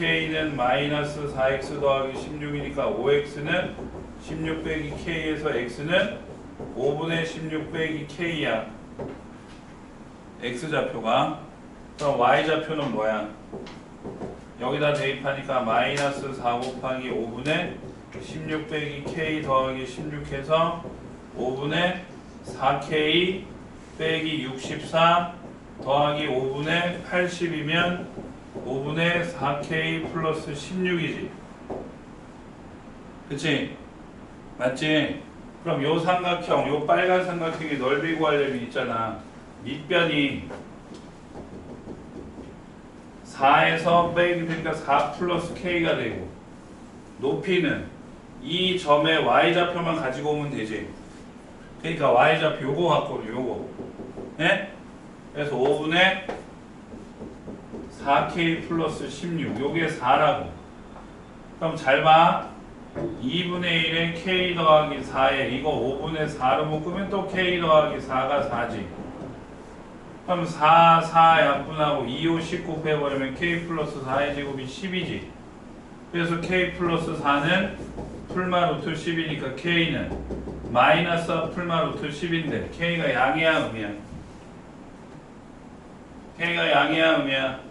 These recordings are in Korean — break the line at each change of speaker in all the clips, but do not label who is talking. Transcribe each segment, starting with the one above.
k는 마이너스 4x 더하기 16이니까 5x는 16 빼기 k에서 x는 5분의 16 빼기 k야. x좌표가. 그럼 y좌표는 뭐야? 여기다 대입하니까 마이너스 4 곱하기 5분의 16 빼기 k 더하기 16 해서 5분의 4k 빼기 64 더하기 5분의 80이면 5분의 4k 플러스 16이지. 그치? 맞지? 그럼 요 삼각형, 요 빨간 삼각형의 넓이 구하려면 있잖아. 밑변이 4에서 빼기 그러니까 4 플러스 k가 되고 높이는 이 점의 y좌표만 가지고 오면 되지. 그러니까 y좌표 요거 갖고 요거. 네? 그래서 5분의 4k 플러스 16 요게 4라고 그럼 잘 봐. 2분의 1에 k 더하기 4에 이거 5분의 4로 묶으면 또 k 더하기 4가 4지. 그럼 4, 4 약분하고 2, 5, 19 빼버리면 k 플러스 4의 제곱이 10이지. 그래서 k 플러스 4는 풀마 루트 10이니까 k는 마이너스 풀마 루트 10인데 k가 양이야 음이야? k가 양이야 음이야?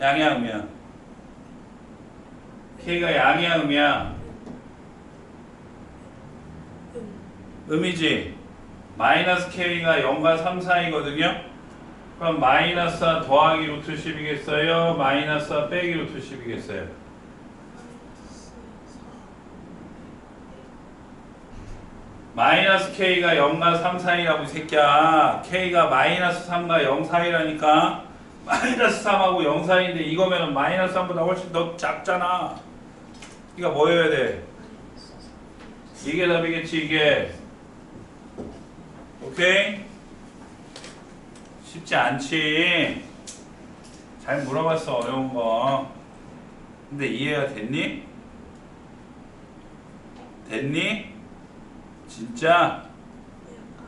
양이야 음이야? k가 양이야 음이야? 음이지? 마이너스 k가 0과 3 사이거든요? 그럼 마이너스 4 더하기 루트 10이겠어요? 마이너스 4 빼기 루트 10이겠어요? 마이너스 k가 0과 3 사이라고 이 새끼야 k가 마이너스 3과 0 사이라니까 마이너스 3하고 0 사이인데 이거면은 마이너스 3보다 훨씬 더 작잖아 이거 뭐여야 돼? 이게 답이겠지 이게 오케이? 쉽지 않지 잘 물어봤어 어려운 거 근데 이해가 됐니? 됐니? 진짜?
약간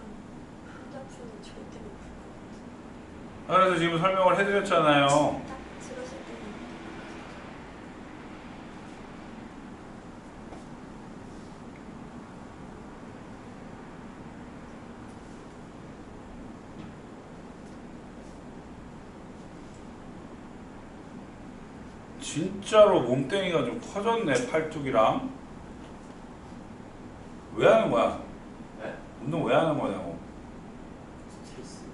답표는 절대 못 풀 것 같아요.
그래서 지금 설명을 해드렸잖아요 진짜로 몸뚱이가 좀 커졌네 팔뚝이랑 왜 하는 거야?
네?
운동 왜 하는 거냐고
스트레스.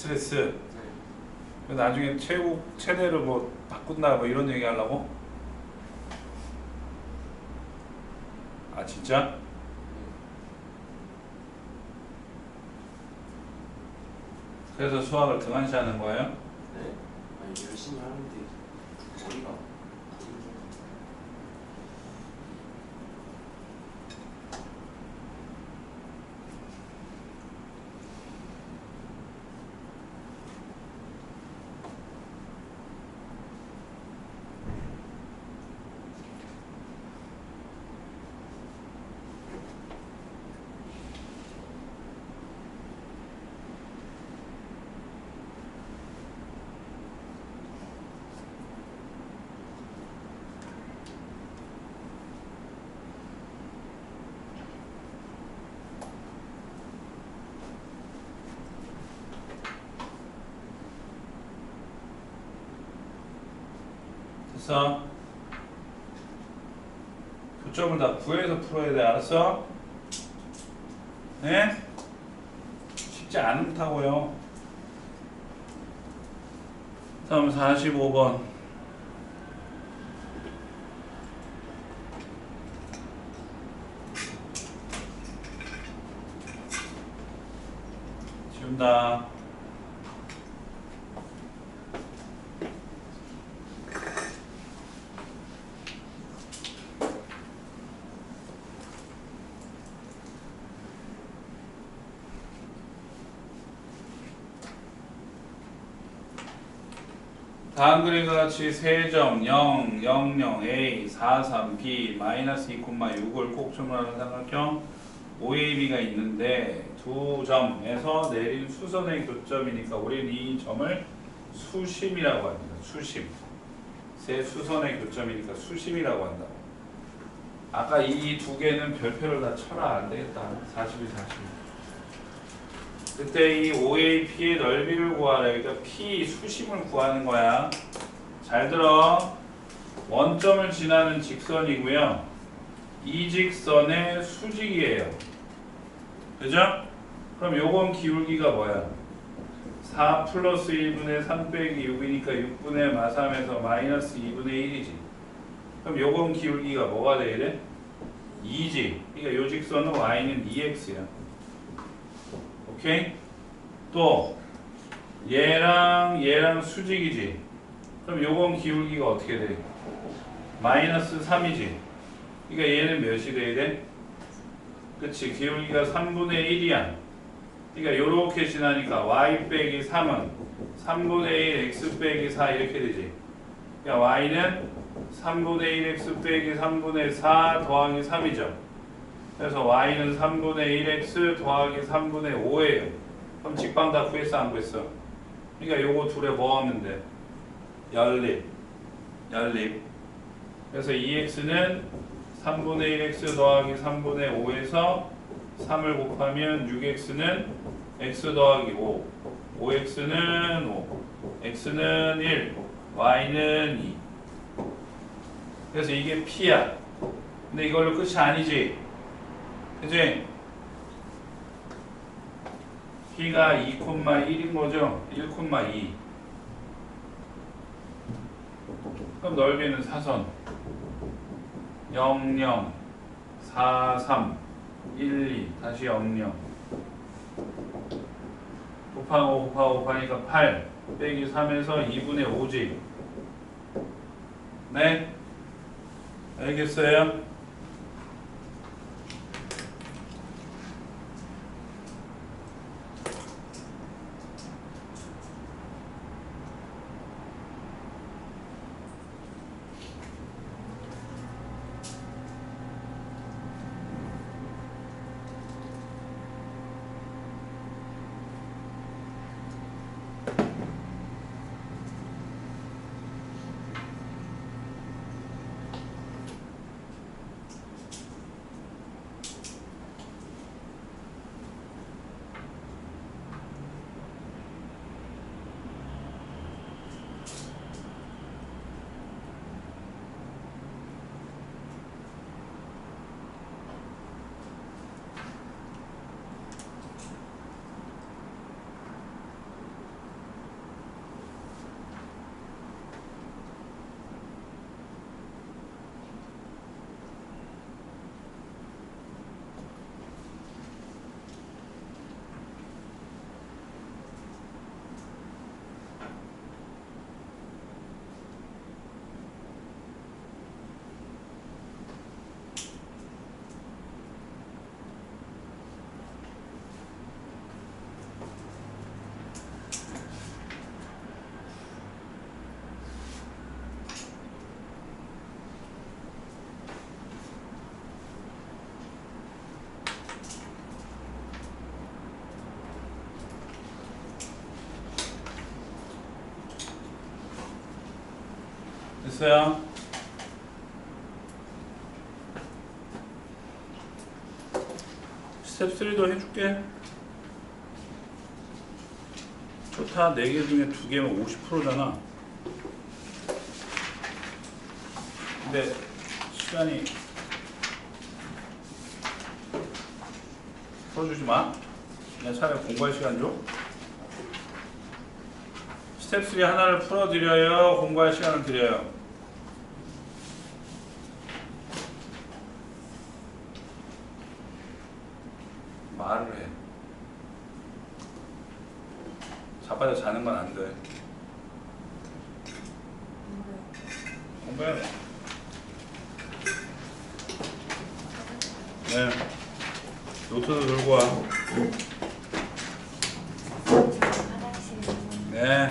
스트레스 나중에 체육 체대를 뭐 바꾼다 뭐 이런 얘기 하려고? 아 진짜? 그래서 수학을 등한시하는 거예요?
네. 아니 열심히 하는데 머리가
됐어? 교점을 다 구해서 풀어야 돼 알았어? 네? 쉽지 않다고요 다음 45번 지운다 다음 그림과 같이 세점 0, 0, 0, A, 4, 3, B, 마이너스 2, 6을 꼭 주문하는 삼각형 OAB가 있는데 두 점에서 내린 수선의 교점이니까 우리는 이 점을 수심이라고 합니다. 수심. 세 수선의 교점이니까 수심이라고 한다고. 아까 이 두 개는 별표를 다 쳐라 안 되겠다. 42, 42. 그때 이 OAP의 넓이를 구하라. 그러니까 P 수심을 구하는 거야. 잘 들어. 원점을 지나는 직선이고요. 이 직선의 수직이에요. 그죠? 그럼 요건 기울기가 뭐야? 4 플러스 1분의 3 빼기 6이니까 6분의 마3에서 마이너스 2분의 1이지. 그럼 요건 기울기가 뭐가 돼야 돼? 2지. 그러니까 요 직선은 y는 2x야. 오케이? 또 얘랑 얘랑 수직이지. 그럼 요건 기울기가 어떻게 돼? 마이너스 3이지. 그러니까 얘는 몇이 돼야 돼? 그치 기울기가 3분의 1이야. 그러니까 요렇게 지나니까 y 빼기 3은 3분의 1 x 빼기 4 이렇게 되지. 그러니까 y는 3분의 1 x 빼기 3분의 4 더하기 3이죠. 그래서 y는 3분의 1x 더하기 3분의 5예요. 그럼 직방 다 구했어 안 구했어? 그러니까 요거 둘에 뭐 하면 돼? 연립. 연립. 그래서 2x는 3분의 1x 더하기 3분의 5에서 3을 곱하면 6x는 x 더하기 5 5x는 5 x는 1 y는 2 그래서 이게 p야 근데 이걸로 끝이 아니지 그지? p가 2,1인 거죠 1,2 그럼 넓이는 사선 0, 0, 4, 3, 1, 2, 다시 0, 0. 곱하고 곱하고 곱하니까 8 빼기 3에서 2분의 5지. 네? 알겠어요? 됐어요? 스텝 3도 해줄게. 좋다. 4개 중에 2개면 50%잖아. 근데 시간이 풀어주지 마. 그냥 차라리 공부할 시간 줘. 스텝 3 하나를 풀어드려요. 공부할 시간을 드려요. 말을 해. 자빠져 자는 건 안 돼. 공부해야 돼. 네. 노트도 들고 와. 네.